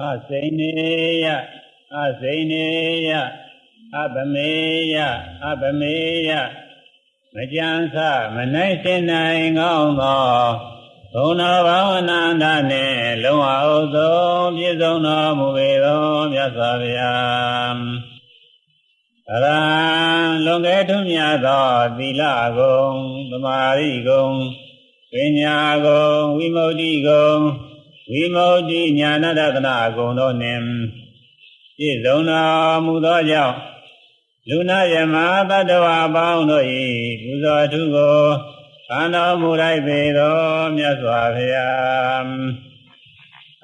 အစိနေယအစိနေယအပမေယအပမေယမကြံစမနိုင်စင်နိုင်ကောင်းသောဘုံတော်ဘာဝနာန္ဒနှင့်လုံးဝဥသောပြည့်စုံတော်မူပေသောမြတ်စွာဘုရားအရဟံလွန်ကဲထွန်းမြတ်သောသီလဂုံသမာဓိဂုံပညာဂုံဝိမု ക്തി ဂုံ ဝိမု ക്തി ညာဏတဒနာဂုံတို့နှင့်ပြည့်စုံတော်မူသောကြောင့်လူနာယမတတ္တဝါအပေါင်းတို့၏ပူဇော်ထုကိုခံတော်မူလိုက်ပေသောမြတ်စွာဘုရား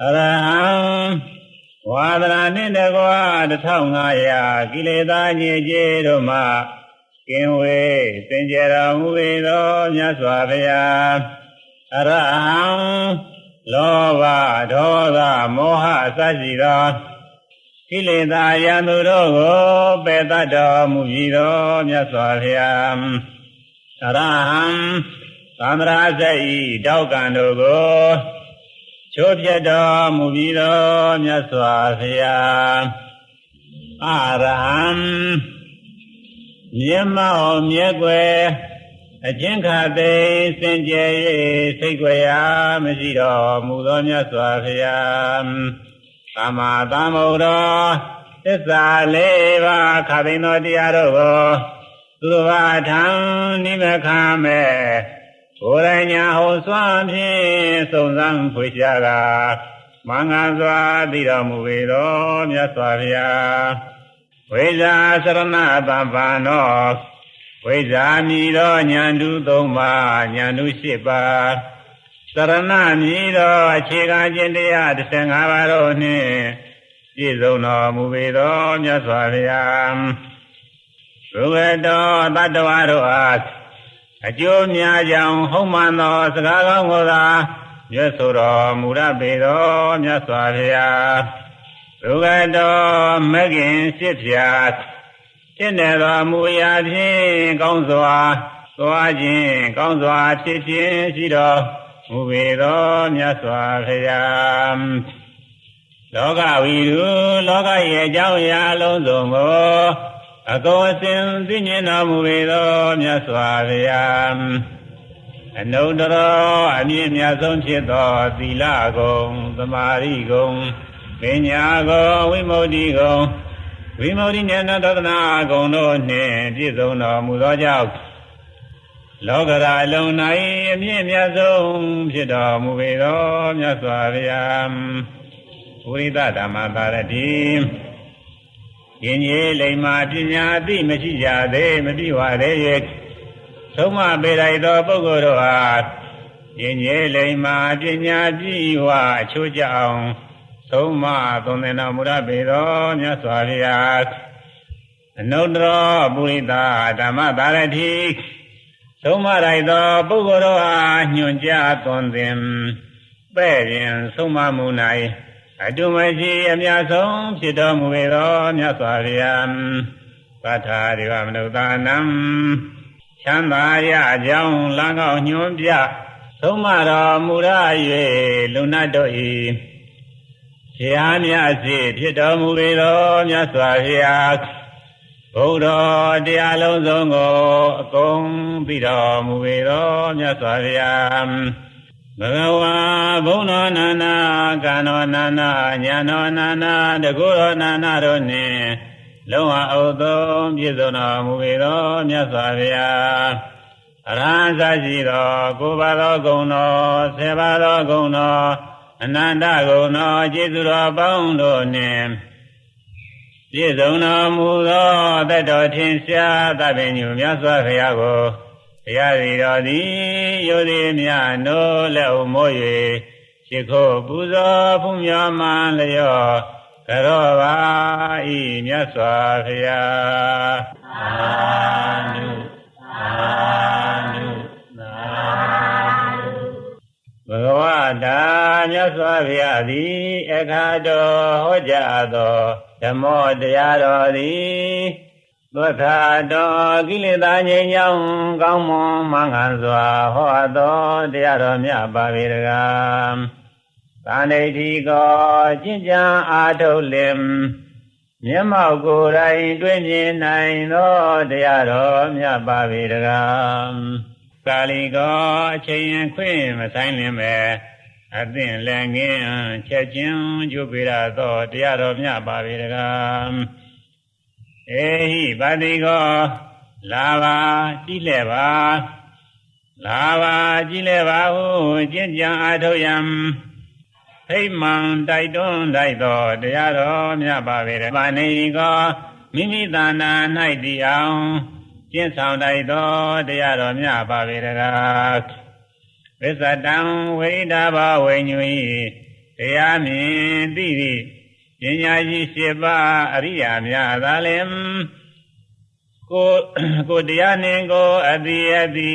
အရဟံဝါဒနာနှင့်တကွာ1500ကိလေသာညစ်ကြေးတို့မှကင်းဝေးစင်ကြယ်တော်မူပေသောမြတ်စွာဘုရားအရဟံ လောဘဒေါသမောဟအစရှိသောကိလေသာယံသူတို့ကိုပယ်တတ်တော်မူပြီးသောမြတ်စွာဘုရားအရဟံသံဃာစိတ်တောက်ကံတို့ကိုချိုးပြတ်တော်မူပြီးသောမြတ်စွာဘုရားအရဟံမြတ်မောင်မြတ်ွယ် အကျဉ်းခါသိစင်ကြယ်၍စိတ်ွယ်ရာမရှိတော်မူသောမြတ်စွာဘုရားသမ္မာသမ္ဗုဒ္ဓသစ္စာလေးပါးခါသိသောတရားတို့ကိုသူတော်ဘာထံနိမခံမဲ့ကိုယ်တိုင်ညာဟောစွမ်းဖြင့်စုံစမ်းဖွေရှားကမင်္ဂစွာသိတော်မူပေသောမြတ်စွာဘုရားဝိဇာစရဏတပ္ပံသော ဝိဇာမည်သောညာတုသုံးပါးညာတု၈ပါးစရဏမည်သောအခြေခံခြင်းတရား15ပါးတို့နှင့်ပြည့်စုံတော်မူပေသောမြတ်စွာဘုရားဘုဝတ္တောတတ္တဝါတို့အားအကျိုးများကြောင့်ဟုတ်မှန်သောစကားကောင်းကိုသာရွတ်ဆိုတော်မူရပေသောမြတ်စွာဘုရားဘုဝတ္တောမဂ္ဂင်ရှိဖြာ ဖြစ်နေသောမူအရာဖြင့်ကောင်းစွာသွားခြင်းကောင်းစွာဖြစ်ခြင်းရှိတော်မူပေသောမြတ်စွာဘုရားလောကဝီရုလောကရဲ့အကြောင်းအရာအလုံးစုံကိုအကုန်အစင်သိမြင်တော်မူပေသောမြတ်စွာဘုရားအနုတ္တရောအမြင့်မြတ်ဆုံးဖြစ်သောသီလဂုံသမာဓိဂုံပညာဂုံဝိမု ക്തി ဂုံ ဝိမု ക്തി ဉာဏတဒနာဂုံတို့နှင့်ပြည့်စုံတော်မူသောကြောင့်လောကရာအလုံး၌အမြင့်မြတ်ဆုံးဖြစ်တော်မူပေသောမြတ်စွာဘုရားဝိရိဒဓမ္မသာရတိယင်ကြီးလိမ္မာပညာအသိမရှိကြသေးမတိဝသေးရဲ့သုံးမပေလိုက်သောပုဂ္ဂိုလ်တို့အားယင်ကြီးလိမ္မာပညာပြည့်ဝအချိုးကြအောင် သုံးမသုံးသင်တော်မူရပေသောမြတ်စွာဘုရားအနုတ္တရောပုရိသဓမ္မသာရတိသုံးမလိုက်သောပုဂ္ဂိုလ်တို့အားညွှန်ကြားသွန်သင်ပဲ့ရင်သုံးမမှု၌အတုမရှိအမြတ်ဆုံးဖြစ်တော်မူပေသောမြတ်စွာဘုရားပဋ္ဌာရိဝမနုဿာနံချမ်းသာရကြောင်းလမ်းကောင်းညွှန်ပြသုံးမတော်မူရ၍လူနတ် တို့၏ဆရာမြတ်စီဖြစ်တော်မူပေသောမြတ်စွာဘုရားဘုရားတရားလုံးစုံကိုအကုန်ပြီးတော်မူပေသောမြတ်စွာဘုရားဘဂဝါဘုံတော်နာနာကံတော်နာနာညာတော်နာနာတကုတော်နာနာတို့နှင့်လုံးဝအုပ်သုံးပြည့်စုံတော်မူပေသောမြတ်စွာဘုရားအရဟံသရှိသောကိုယ်ပါသောဂုဏ်တော်ဆယ်ပါသောဂုဏ်တော် အနန္တဂုဏ်တော်ကျေးဇူးတော်ပေါင်းတို့နှင့်ပြည့်စုံတော်မူသောတတ္တော်ထင်ရှားသဗ္ဗညုမြတ်စွာဘုရားကိုတရားစီတော်သည်ယုတိမြနိုးလက်ဥမိုး၍ရှိခိုးပူဇော်ဖူးမြော်မှန်လျောကရောပါဤမြတ်စွာဘုရားအာနုအာ ဘဂဝတာမြတ်စွာဘုရားသည်အခါတော်ဟောကြားသောဓမ္မောတရားတော်သည်သွခာတော်ကိလေသာငြိမ်းချမ်းကောင်းမွန်မင်္ဂန်စွာဟောသောတရားတော်မြတ်ပါပေတကားပသာဏိတိကောကျင့်ကြံအားထုတ်လင်မျက်မှောက်ကိုယ်တိုင် တွေ့မြင်နိုင်သောတရားတော်မြတ်ပါပေတကား ကာလီကောအချိန်ခွင့်မဆိုင်လင်ပဲအသင့်လည်းငင်းချက်ချင်းကျုပ်ပေရသောတရားတော်မြတ်ပါပေတကားအေဟိပါတိကောလာပါကြည့်လဲပါလာပါကြည့်လဲပါဟုကျင့်ကြံအားထုတ်ရန်ဖိမှန်တိုက်တွန်းတိုက်သောတရားတော်မြတ်ပါပေရပါနေကောမိမိတဏ္ဍာ၌တည်အောင် ကျင့်ဆောင်တိုက်သောတရားတော်မြတ်ပါပေရကားဝိသတံဝိဒဘဝိညွဤတရားမြင်သိသည့်ပညာရှိရှိပါအရိယာများသာလင်ကိုကိုတရားနှင့်ကိုအတိအတိ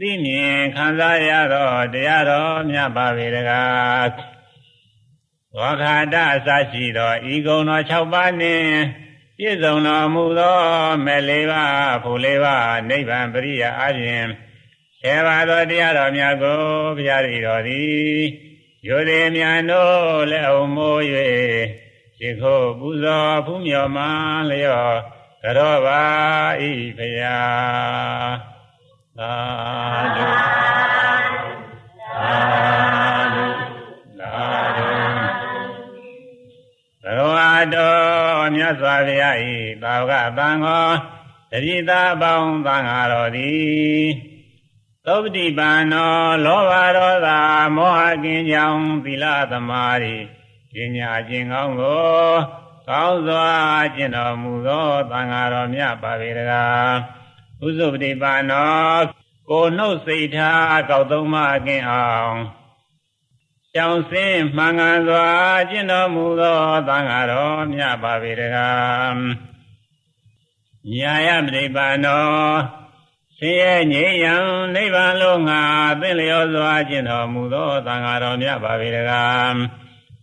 သိမြင်ခံစားရသောတရားတော်မြတ်ပါပေတကားဝါခာတအစရှိသောဤကုံတော်6ပါးနှင့် ပြည့်စုံတော်မူသောမဲ့လေးပါးဖို့လေးပါးနိဗ္ဗာန်ပရိယာအပြင်ဆယ်ပါးသောတရားတော်များကိုဘုရားရည်တော်သည်ယိုသည်များတို့လက်အောင်မိုး၍ရှိခိုးပူဇော်ဖူးမြော်မှလျော့ကြောပါဤဖရာသာဓု တော်မြတ်စွာဘုရားဤသာဝကသံဃောတတိသာပေါင်းသံဃာတော်သည်သုပတိပန်နောလောဘဒေါသမောဟကင်းကြောင့်သီလသမာဓိပညာကျင့်ကောင်းကိုကောင်းစွာကျင့်တော်မူသောသံဃာတော်မြတ်ပါပေတကားဥစုပတိပါနောကိုနှုတ်စိတ်ထားကောက်သုံးမကင်းအောင် ကြောင်စင်းမှန်ကန်စွာကျင့်တော်မူသောသံဃာတော်မြတ်ပါပေတကားညာယပတိပါနောဆင်းရဲငြိမ်းရန်နိဗ္ဗာန်လုံးငါသင်လျောစွာကျင့်တော်မူသောသံဃာတော်မြတ်ပါပေတကား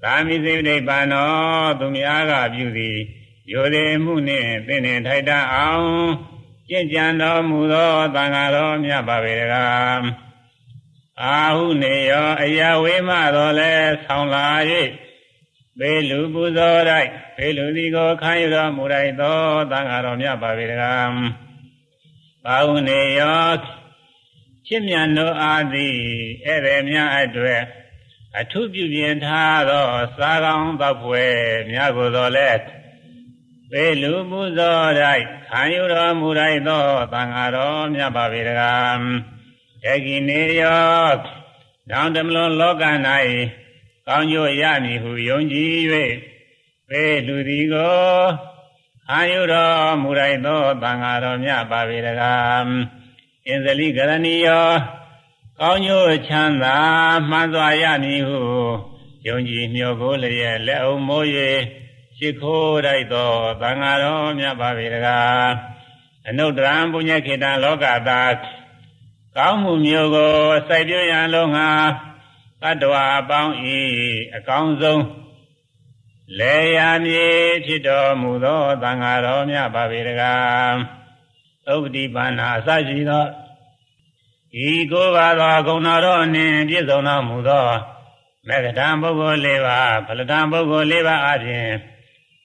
သာမိစေနိဗ္ဗာန်တော်သူများကပြုသည်ယိုသည်မှုနှင့်သင်နှင့်ထိုက်တအောင်ကျင့်ကြံတော်မူသောသံဃာတော်မြတ်ပါပေတကား အာဟုနေရောအယဝေမတော်လဲဆောင်းလာ၍ပေလူပူဇော်လိုက်ပေလူဒီကိုခံရတော်မူလိုက်သောသံဃာတော်မြတ်ပါပေတကားအာဟုနေရောချစ်မြတ်တို့အားသည်ဧည့်သည်များအတွက်အထုပြုပြင်ထားသောစာကောင်းသောဖွယ်များကိုယ်တော်လဲပေလူပူဇော်၌ခံယူတော်မူလိုက်သောသံဃာတော်မြတ်ပါပေတကား ဧကိနေယောနောင်တမလွန်လောက၌ကောင်းကျိုးရမည်ဟုယုံကြည်၍ပေလူသည်ကိုခံယူတော်မူလိုက်သောသံဃာတော်မြတ်ပါပေတကားအင်္ဇလိကရဏီယောကောင်းကျိုးချမ်းသာမှန်စွာရမည်ဟုယုံကြည်မျှော်ကိုလျက်လက်အောင်မိုး၍ရှိခိုးလိုက်သောသံဃာတော်မြတ်ပါပေတကားအနုတ္တရံပုညခေတံလောကသာ ကောင်းမှုမျိုးကိုစိုက်ပြရန်လုံးငါတတ္တဝါအပေါင်းဤအကောင်းဆုံးလေယာမြေဖြစ်တော်မူသောသံဃာတော်မြတ်ပါပေတကားသုပတိပါဏာအစရှိသောဤကိုပါသောဂုဏတော်နှင့်ပြည့်စုံတော်မူသောမေဃတံပုဂ္ဂိုလ်၄ပါးဖလတံပုဂ္ဂိုလ်၄ပါးအပြင်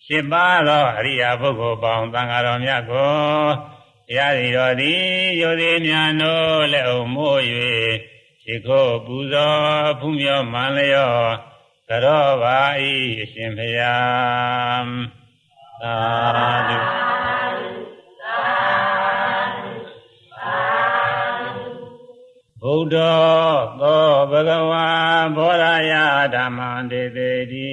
ရှင်းပါသောအရိယာပုဂ္ဂိုလ်ပေါင်းသံဃာတော်မြတ်ကို တရားစီတော်သည်ယုသည်များနိုးလက်အောင်မိုး၍ရှိခိုးပူဇော်ဖူးမြော်မှန်လျောသရောပါဤအရှင်ဖျားသာဓုဗုဒ္ဓသောဘဂဝါဘောရယဓမ္မံတေတေတိ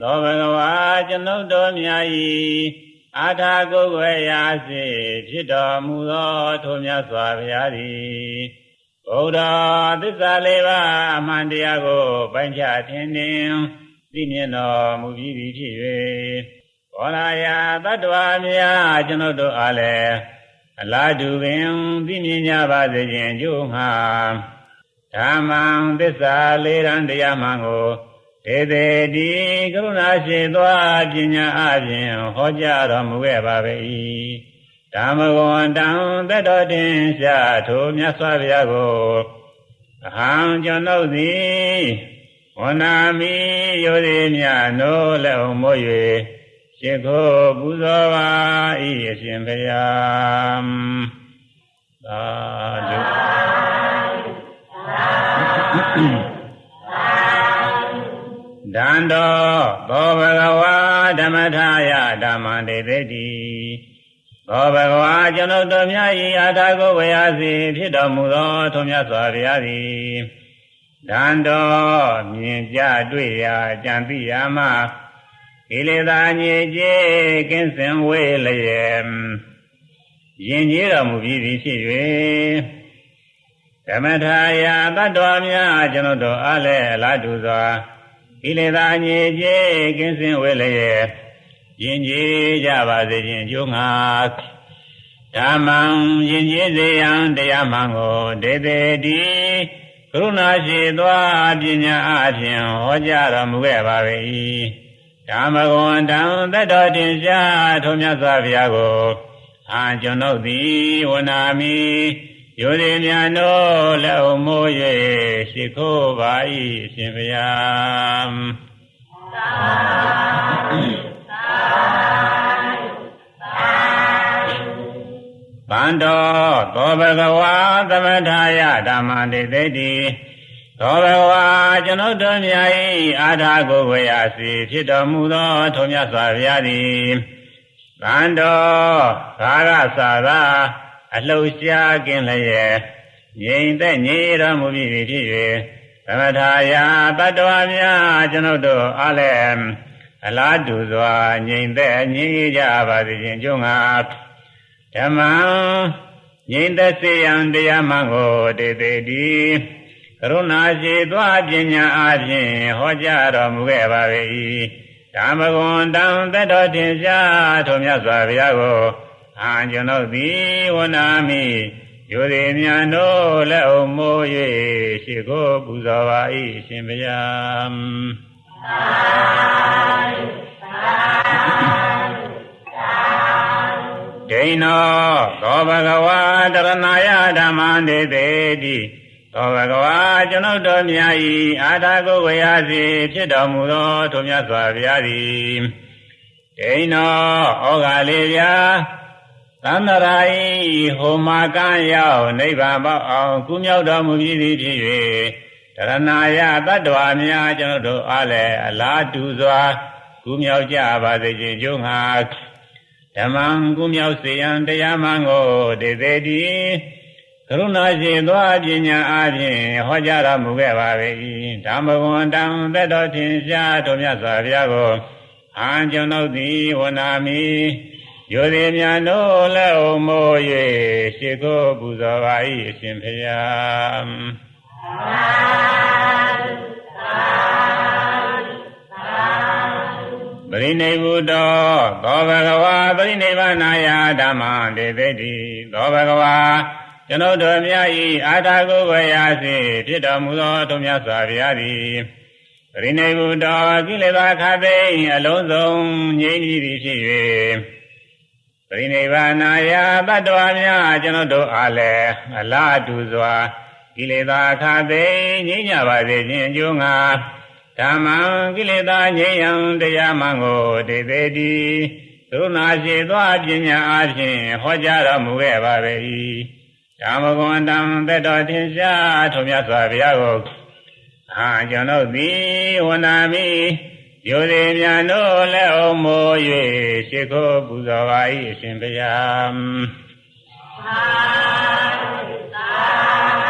သောဘဂဝါကျွန်ုပ်တို့မြတ်ဤ အာထာကုတ်ဝေရာစေဖြစ်တော်မူသောထိုမြတ်စွာဘုရားသည်ဘုရားသစ္စာလေးပါးအမှန်တရားကိုပိုင်းခြားထင်ထင်သိမြင်တော်မူပြီးပြီဖြစ်၍ဘောရာယတတ္တဝါများကျွန်ုပ်တို့အားလည်းအလားတူပင်သိမြင်ကြပါစေခြင်းကျိုးငှာဓမ္မံသစ္စာလေးရန်တရားမှန်ကို ဧတေတိကရုဏာရှိသောပညာအပြင်ဟောကြားတော်မူခဲ့ပါ၏ဓမ္မဂဝန္တံတတော်တင်ရှာထိုမြတ်စွာဘုရားကိုအဟံကျွန်ုပ်သည်ဝနာမိယောတိမြနိုးလက်ုံမို့၍ရှိခိုးပူဇော်ပါ၏အရှင်ဘုရားသာဓု ဒန္တောသောဘဂဝါဓမ္မထာယဓမ္မံတေတိတိသောဘဂဝါကျွန်ုပ်တို့မြတ်၏အာထာကိုဝေယစီဖြစ်တော်မူသောထုံမြတ်စွာဘုရားသည်ဒန္တောမြင်ကြတွေ့ရာကြံသိရာမှကိလေသာညစ်ကြေးကင်းစင်ဝေးလျက်ယင်ကြီးတော်မူပြီးသည်ဖြစ်၍ဓမ္မထာယတတ္တဝါများကျွန်ုပ်တို့အားလည်းအလားတူစွာ ကိလေသာညစ်ကြေးကင်းစင်ဝေးလျက်ယင်ကြီးကြပါစေခြင်းအကျိုးငါဓမ္မံယင်ကြီးစေယံတရားမှန်ကိုဒေသေတိကရုဏာရှိသောပညာအဖြင့်ဟောကြားတော်မူခဲ့ပါ၏ဓမ္မဂဝန္တံသတ္တော်တင်ရှားထုံးမြတ်စွာဘုရားကိုအာကျွန်ုပ်သည်ဝနာမိ ယောဒီမြတ်တို့လက်အုံမိုး၍ရှိခိုးပါ၏အရှင်ဘုရားဗန္တောသောဘဂဝါသမထာယဓမ္မတိသိတိသောဘဂဝါကျွန်ုပ်တို့မြတ်၏အာထာကိုဝေယစီဖြစ်တော်မူသောထုံမြတ်စွာဘုရားသည်ဗန္တောဘာဂသာသာ အလှူရှားကင်းလျက်ငြိမ်သက်ငြိမ်တော်မူပြီးဖြစ်၍သမထာယတတ္တဝါများကျွန်ုပ်တို့အားလည်းအလားတူစွာငြိမ်သက်ငြိမ်ကြပါစေခြင်းကြုံငါဓမ္မံငြိမ်သက်စေယံတရားမှန်ကိုတေတေတိကရုဏာရှိသောပညာအဖြင့်ဟောကြားတော်မူခဲ့ပါ၏ဓမ္မဂွန်တံတတ္တော်တင်ရှားထုံမြတ်စွာဘုရားကို အာကျွန်ုပ်သည်ဝနာမိယောဒီမြတ်တို့လက်အုံမိုး၍ရှိခိုးပူဇော်ပါ၏အရှင်ဘုရားဒိဏောသောဘဂဝါတရဏယဓမ္မံဒေသေတိသောဘဂဝါကျွန်ုပ်တို့မြတ်၏အာထာကိုဝေယစီဖြစ်တော်မူသောထိုမြတ်စွာဘုရားသည်ဒိဏောဩဃာလေးပြာ သန္တရာဤဟိုမာကံရောက်နိဗ္ဗာန်ပေါအောင်ကုမြောက်တော်မူပြီးသည်ဖြစ်၍တရဏယတတ္တဝါများကျွန်ုပ်တို့အားလည်းအလားတူစွာကုမြောက်ကြပါစေခြင်းကျိုးငါဓမ္မံကုမြောက်စေရန်တရားမှန်ကိုဒေသေတိကရုဏာရှင်သောပညာအပြင်ဟောကြားတော်မူခဲ့ပါ၏ဓမ္မဂဝန္တံသက်တော်ထင်ရှားတော်မြတ်စွာဘုရားကိုအာကျွန်ုပ်သည်ဝနာမိ ယောဒီမြတ်တို့လက်အုံမိုး၍ရှိခိုးပူဇော်ပါ၏အရှင်ဘုရားပရိနိဗ္ဗုတောသောဘဂဝါပရိနိဗ္ဗာနာယဓမ္မံတေသိတိသောဘဂဝါကျွန်ုပ်တို့မြတ်၏အာထာကိုဝေယစီဖြစ်တော်မူသောထုံမြတ်စွာဘုရားသည်ပရိနိဗ္ဗုတောကိလေသာခသိမ်းအလုံးစုံငြိမ်းပြီးသည်ဖြစ်၍ ပရိနိဗ္ဗာနာယတတ္တဝါများကျွန်ုပ်တို့အားလည်းအလားတူစွာကိလေသာခသိမ်းငြိမ်းကြပါစေခြင်းအကျိုးငါဓမ္မံကိလေသာငြိမ်းရန်တရားမှန်ကိုတေသေးတိသုနာရှိသောပညာအဖြင့်ဟောကြားတော်မူခဲ့ပါ၏ဓမ္မဂဝန္တံသက်တော်ထင်ရှားထုံမြတ်စွာဘုရားကိုအာကျွန်ုပ်သည်ဝန္နာမိ ယောဇဉ်မြန်တို့လက်အုံးမိုး၍ရှ िख ောပူဇော်ပါ၏အရှင်ဘုရားသာသာ